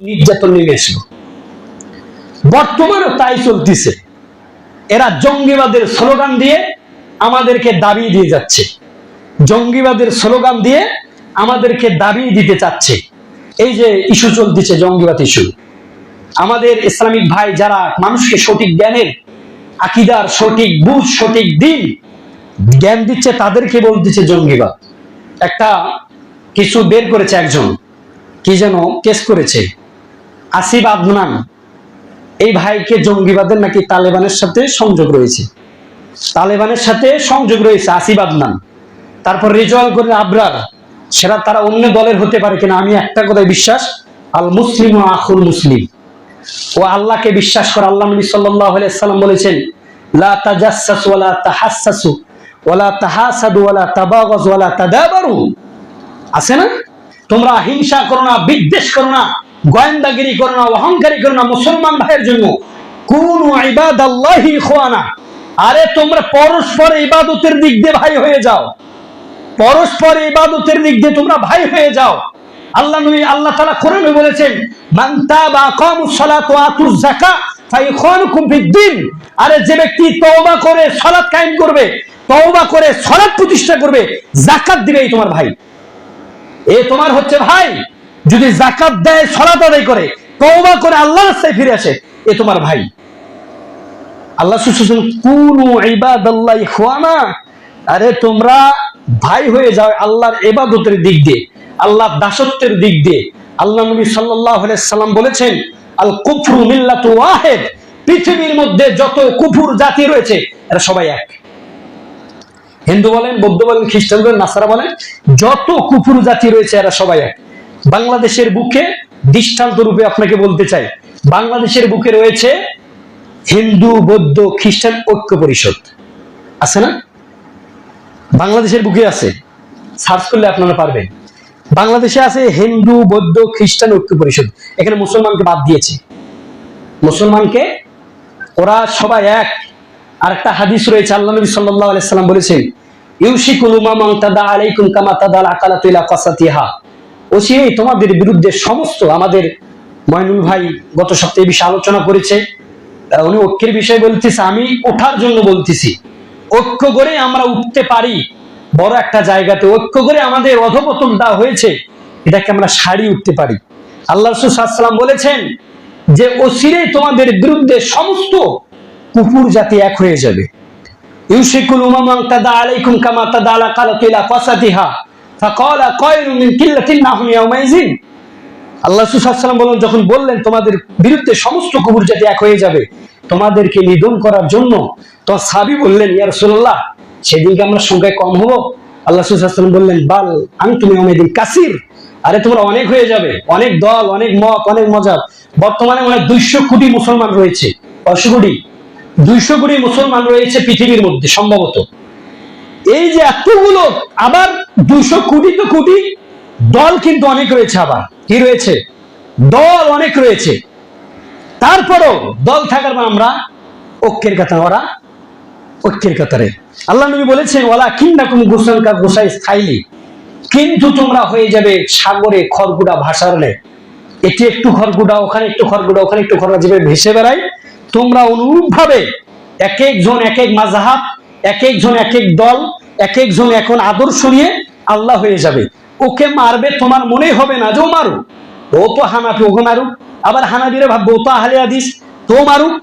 নির্যাতন নেমে আসলো বর্তমানে তাই চলতেছে। এরা জঙ্গিবাদের স্লোগান দিয়ে আমাদেরকে দাবি দিয়ে যাচ্ছে। জঙ্গিবাদের স্লোগান দিয়ে আমাদেরকে দাবি দিতে চাচ্ছে। এই যে ইস্যু চলতেছে, জঙ্গিবাদ ইস্যু। আমাদের ইসলামিক ভাই যারা মানুষকে সঠিক জ্ঞানের আকিদার সঠিক বুঝ, সঠিক দিন জ্ঞান দিচ্ছে, তাদেরকে বলতেছে জঙ্গিবাদ। একটা কিছু বের করেছে একজন। কি যেন কেস করেছে। আসিফ আদনান এই ভাইকে জঙ্গিবাদের নাকি তালেবানের সাথে সংযোগ রয়েছে? তালেবানের সাথে সংযোগ রয়েছে আসিফ আদনান তারপর রেজওয়াল করে আবরার, সেটা তারা অন্য দলের হতে পারে কিনা আমি একটা কথায় বিশ্বাস, আল মুসলিম ও আখুল মুসলিম। ও আল্লাহকে বিশ্বাস করে আল্লাহ নবী সাল্লাম বলেছেন, লা ওয়ালা ওয়ালা আছে না? তোমরা হিংসা করো না, বিদ্বেষ করো না। গোয়েন্দাগিরি করো না, অহংকারী করো না, মুসলমান ভাইয়ের জন্য। কোন ইবাদ আল্লাহি খোয়ানা আরে তোমরা পরস্পর ইবাদতের দিক দিয়ে ভাই হয়ে যাও। পরস্পর ইবাদতের দিক দিয়ে তোমরা ভাই হয়ে যাও। আল্লাহ নবী, আল্লাহ তাআলা কোরআনে বলেছেন, মান তাবা আকামুস সালাত ওয়া আতুজ যাকাত ফাইখানুকুম ফিদ্দিন আরে যে ব্যক্তি তওবা করে সালাত কায়েম করবে, তওবা করে সালাত প্রতিষ্ঠা করবে, যাকাত দিবে এই তোমার ভাই। এ তোমার হচ্ছে ভাই। যদি জাকাত দেয়, সলাত আদায় করে, তওবা করে আল্লাহর রাস্তায় ফিরে আসে, এ তোমার ভাই। আল্লাহ সুসুসুন কুনু ইবাদাল্লাহ ইখওয়ানা। আরে, তোমরা ভাই হয়ে যাও আল্লাহর ইবাদতের দিক দিয়ে, আল্লাহর দাসত্বের দিক দিয়ে। আল্লাহ নবী সাল্লাল্লাহু আলাইহি সাল্লাম বলেছেন, আল কুফরু মিল্লাতু ওয়াহিদ। পৃথিবীর মধ্যে যত কুফুর জাতি রয়েছে, এরা সবাই এক। হিন্দু বলেন, বৌদ্ধ বলেন, খ্রিস্টান বলেন, নাসারা বলেন, যত কুফুর জাতি রয়েছে, এরা সবাই এক। বাংলাদেশের বুকে দৃষ্টান্ত রূপে আপনাকে বলতে চাই, বাংলাদেশের বুকে রয়েছে হিন্দু, বৌদ্ধ, খ্রিস্টান ঐক্য পরিষদ। আছে না? বাংলাদেশের বুকে আছে। সার্চ করলে আপনারা পারবেন। বাংলাদেশে আছে হিন্দু, বৌদ্ধ, খ্রিস্টান ঐক্য পরিষদ। এখানে মুসলমানকে বাদ দিয়েছে। মুসলমানকে ওরা সবাই এক। আর একটা হাদিস রয়েছে, আল্লাহ নবী সাল্লাল্লাহু আলাইহি সাল্লাম বলেছেন, ইউশিকুল উমামান তাদা আলাইকুম কামা আকালাতু ইলা কাসাতিহা। ওসি তোমাদের বিরুদ্ধে সমস্ত আমাদের ময়নুল ভাই গত সপ্তাহে বিষয়ে আলোচনা করেছে। উনি ঐক্যের বিষয়ে বলতেছে, আমি ওঠার জন্য বলতেছি, ঐক্য করে আমরা উঠতে পারি। বড় একটা জায়গাতে ঐক্য করে আমাদের অধপতনটা হয়েছে, এটাকে আমরা সারি উঠতে পারি। আল্লাহ রসুল সাল্লাম বলেছেন যে অসিরে তোমাদের বিরুদ্ধে সমস্ত কুকুর জাতি এক হয়ে যাবে। ইউশিকুল উমামান তাদা আলাইকুম কামা তাদা আলা কালাতু ইলা ফাসাতিহা ফাকালা কায়রু মিন কিল্লাতিন নাহুম ইয়াউমাইজিন আল্লাহ সুসাল্লাম যখন বললেন তোমাদের বিরুদ্ধে সমস্ত জাতি এক হয়ে যাবে, তোমাদেরকে নিধন করার জন্য তোমার সাবি বললেন, ইয়া রাসূলুল্লাহ, সেদিনকে আমরা সংখ্যায় কম আল্লাহ সুসাল্লাম বললেন, বাল আমি তুমি অনেকদিন কাসির। আরে অনেক হয়ে যাবে, অনেক দল, অনেক মত, অনেক মজাব বর্তমানে অনেক দুইশো কোটি মুসলমান রয়েছে কয়শো কোটি। দুইশো কোটি মুসলমান রয়েছে পৃথিবীর মধ্যে, সম্ভবত। এই যে এতগুলো, আবার দুশো কোটি তো কোটি, দল কিন্তু অনেক রয়েছে আবার। কি রয়েছে? দল অনেক রয়েছে। তারপরও দল থাকার পর আমরা ঐক্যের কথা, ওরা ঐক্যের কাতারে আল্লাহ নবী বলেছেন ওলা কিন্নাকুম গোসান কা গোসাই স্থায়ী কিন্তু তোমরা হয়ে যাবে সাগরে খড়গুড়া ভাসালে এটি একটু খড়গুড়া ওখানে একটু খড়গুড়া ওখানে একটু খড়গুড়া যেভাবে ভেসে বেড়ায়, তোমরা অনুরূপ ভাবে এক একজন এক এক মাজাহাব এক একজন এক এক দল এক একজন এখন আদর্শ নিয়ে আল্লাহ হয়ে যাবে। ওকে মারবে, তোমার মনে হবে না যে ও মারু ও তো হানাফি ওকে মারুক। আবার হানাবিরা ভাববে, ও তো আহলে হাদিস, তো মারুক।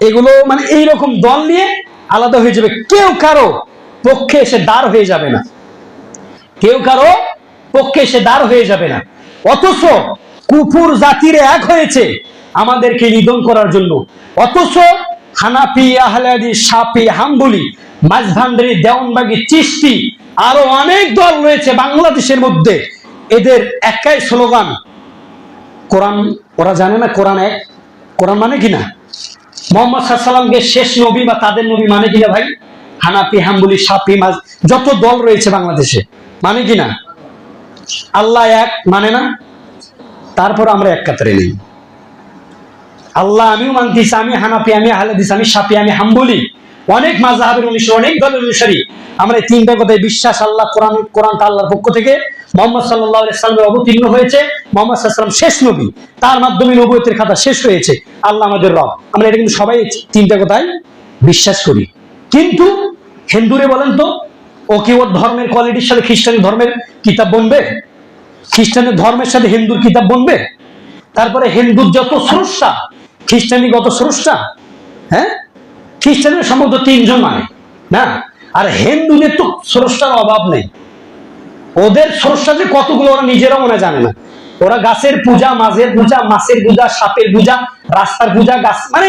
এগুলো মানে এইরকম দল নিয়ে আলাদা হয়ে যাবে। কেউ কারও পক্ষে এসে দাঁড় হয়ে যাবে না। কেউ কারও পক্ষে সে দাঁড় হয়ে যাবে না। অথচ কুফুর জাতির এক হয়েছে আমাদেরকে নিধন করার জন্য। অথচ হানাফি আহলাদি সাপি হাম্বুলি মাঝভান্ডারি দেওয়ানবাগি চিস্তি আরও অনেক দল রয়েছে বাংলাদেশের মধ্যে। এদের একাই স্লোগান। কোরআন, ওরা জানে না কোরআন এক? কোরআন মানে কি না? মোহাম্মদ শেষ নবী বা তাদের নবী মানে কিনা ভাই? হানাফি, হাম্বুলি সাপি যত দল রয়েছে বাংলাদেশে মানে কি না? আল্লাহ এক মানে না? তারপর আমরা এক কাতারে নেই। আল্লাহ আমিও মানতেছি, আমি হানাফি, আমি হালাদিস আমি সাপি আমি হাম্বলি। অনেক মাজাহাবের অনুসারী, অনেক দলের অনুসারী। আমরা এই তিনটা কথায় বিশ্বাস আল্লাহ, কোরআন কোরআনটা আল্লাহর পক্ষ থেকে মোহাম্মদ সাল্লাহ সাল্লামের অবতীর্ণ হয়েছে। মোহাম্মদ সাল্লাম শেষ নবী। তার মাধ্যমে নবুয়তের খাতা শেষ হয়েছে। আল্লাহ আমাদের রব। আমরা এটা কিন্তু সবাই তিনটা কথায় বিশ্বাস করি। কিন্তু হিন্দুরে বলেন তো, ও কি ওর ধর্মের কোয়ালিটির সাথে খ্রিস্টান ধর্মের কিতাব বনবে? খ্রিস্টানের ধর্মের সাথে হিন্দুর কিতাব বনবে? তারপরে হিন্দুর যত স্রষ্টা, খ্রিস্টানি কত স্রষ্টা হ্যাঁ? খ্রিস্টানের সম্ভবত তিনজন মানে না? আর হিন্দুদের তো স্রষ্টার অভাব নেই। ওদের স্রষ্টা যে কতগুলো ওরা নিজেরাও মনে জানে না। ওরা গাছের পূজা মাঝের পূজা, মাছের পূজা, সাপের পূজা, রাস্তার পূজা, গাছ মানে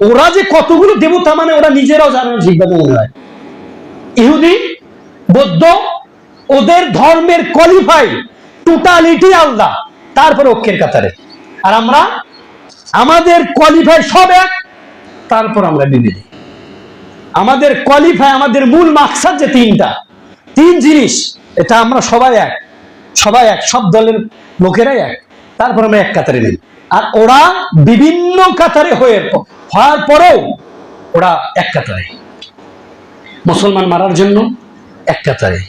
ওরা যে কতগুলো দেবতা মানে ওরা নিজেরাও জানে না ঠিকভাবে মনে হয়। ইহুদি, বৌদ্ধ, ওদের ধর্মের কোয়ালিফাই টোটালিটি আলাদা, তারপরে অক্ষের কাতারে। আর আমরা, আমাদের কোয়ালিফাই সব এক, তারপর আমরা বিবেদী আমাদের কোয়ালিফাই আমাদের মূল মাকসাদ যে তিনটা। তিন জিনিস, এটা আমরা সবাই এক সবাই এক, সব দলের লোকেরাই এক। তারপর আমরা এক কাতারে নিই। আর ওরা বিভিন্ন কাতারে হয়ে, হওয়ার পরেও ওরা এক কাতারে। মুসলমান মারার জন্য এক কাতারে।